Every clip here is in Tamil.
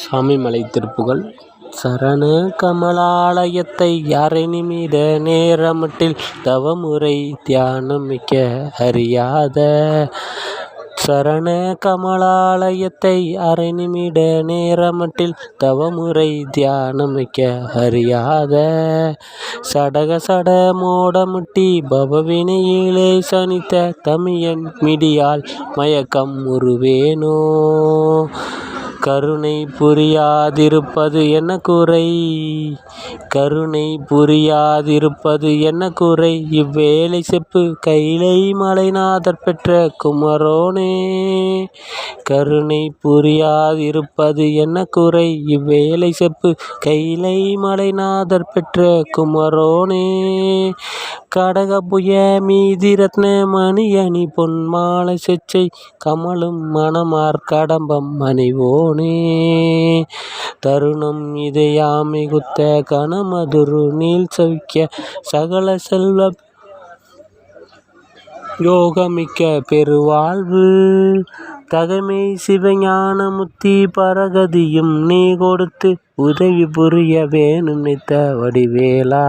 சாமிமலை திருப்புகள் சரண கமலாலயத்தை அரை நிமிட நேரமட்டில் தவமுறை தியானம் மிக்க அறியாத. சரண கமலாலயத்தை அரை நிமிட நேரமட்டில் தவமுறை தியானமிக்க அறியாத. சடக சட மோடமுட்டி பவவினையிலே சனித்த தமியன் மிடியால் மயக்கம் உருவேனோ. கருணை புரியாதிருப்பது என்ன குறை கருணை புரியாதிருப்பது என்ன குறை இவ்வேளை செப்பு கைலை மலைநாதர் பெற்ற குமரோனே. கருணை புரியாதிருப்பது என்ன குறை இவ்வேளை செப்பு கைலை மலைநாதர் பெற்ற குமரோனே. கடகபுய மீதி ரத்ன மணியணி பொன்மாலை செச்சை கமலும் மணமார் கடம்பம் அணிவோனே தருணம் இதயாமிகுத்த கனமதுரு நீல் சவிக்க சகல செல்வ யோகமிக்க பெருவாழ்வு. தகமை சிவஞான முத்தி பரகதியும் நீ கொடுத்து உதவி புரிய வேணும் நித்த வடிவேலா.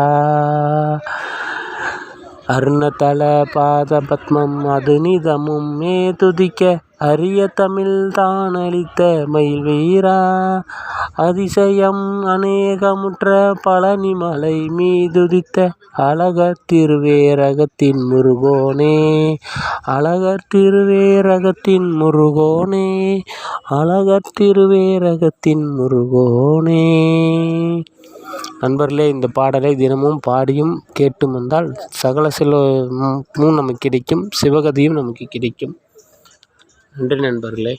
அருணதல பாத பத்மம் அது நிதமும் மே துதிக்க அரிய தமிழ் தான் அளித்த மயில் வீரா அதிசயம் அநேகமுற்ற பழனிமலை மீதுதித்த அழகர் திருவேரகத்தின் முருகோனே. அழகர் திருவேரகத்தின் முருகோனே. அழகர் திருவேரகத்தின் முருகோனே. நண்பர்களே இந்த பாடலை தினமும் பாடியும் கேட்டும் வந்தால் சகல செல்வமும் நமக்கு கிடைக்கும் சிவகதியும் நமக்கு கிடைக்கும். நன்றி நண்பர்களே.